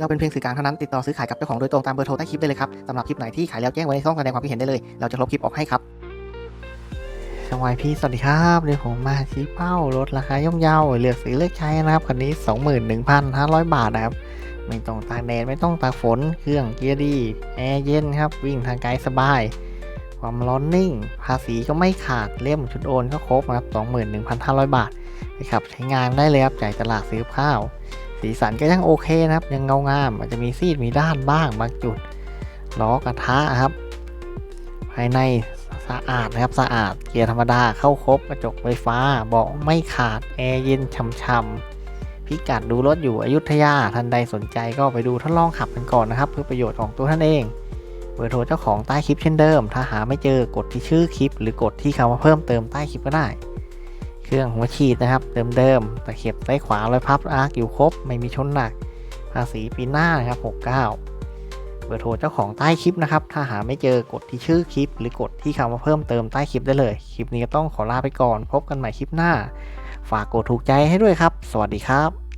เราเป็นเพียงสื่อกลางเท่านั้นติดต่อซื้อขายกับเจ้าของโดยตรงตามเบอร์โทรใต้คลิปได้เลยครับสำหรับคลิปไหนที่ขายแล้วแจ้งไว้ในช่องแสดงความคิดเห็นได้เลย เราจะลบคลิปออกให้ครับสวัสดีพี่สวัสดีครับเดี๋ยวผมมาชี้เป้ารถราคาย่อมเยาเลือกซื้อเลือกใช้นะครับคันนี้ 21,500 บาทนะครับไม่ต้องตากแดดไม่ต้องตากฝนเครื่องเกียร์ดีแอร์เย็นครับวิ่งทางไกลสบาย ความร้อนนิ่ง ภาษีก็ไม่ขาดเล่มชุดโอนก็ครบนะครับ21,500 บาทนะครับใช้งานได้เลยครับจ่ายตลาดซื้อข้าว สีสันก็ยังโอเคนะครับ ยังเงางามอาจจะมีซีดมีด้านบ้างบางจุดล้อกระทะครับ ภายในสะอาดนะครับสะอาดเกียร์ธรรมดาเข้าครบกระจกไฟฟ้าเบาะไม่ขาดแอร์เย็นช่ำๆพิกัดดูรถอยู่อยุธยาท่านใดสนใจก็ไปดูทดลองขับกันก่อนนะครับ เพื่อประโยชน์ของตัวท่านเอง บอร์โทรเจ้าของใต้คลิปเช่นเดิม ถ้าหาไม่เจอกดที่ชื่อคลิป หรือกดที่คำว่าเพิ่มเติมใต้คลิปก็ได้ เครื่องหัวฉีดนะครับ เดิมๆตะเข็บซ้ายขวารอยพับอาร์คอยู่ครบ ไม่มีชนหนัก ภาษีปีหน้านะครับ 69 เบอร์โทรเจ้าของใต้คลิปนะครับ ถ้าหาไม่เจอกดที่ชื่อคลิป หรือกดที่คำว่าเพิ่มเติมใต้คลิปได้เลย คลิปนี้ก็ต้องขอลาไปก่อน พบกันใหม่คลิปหน้า ฝากกดถูกใจให้ด้วยครับ สวัสดีครับ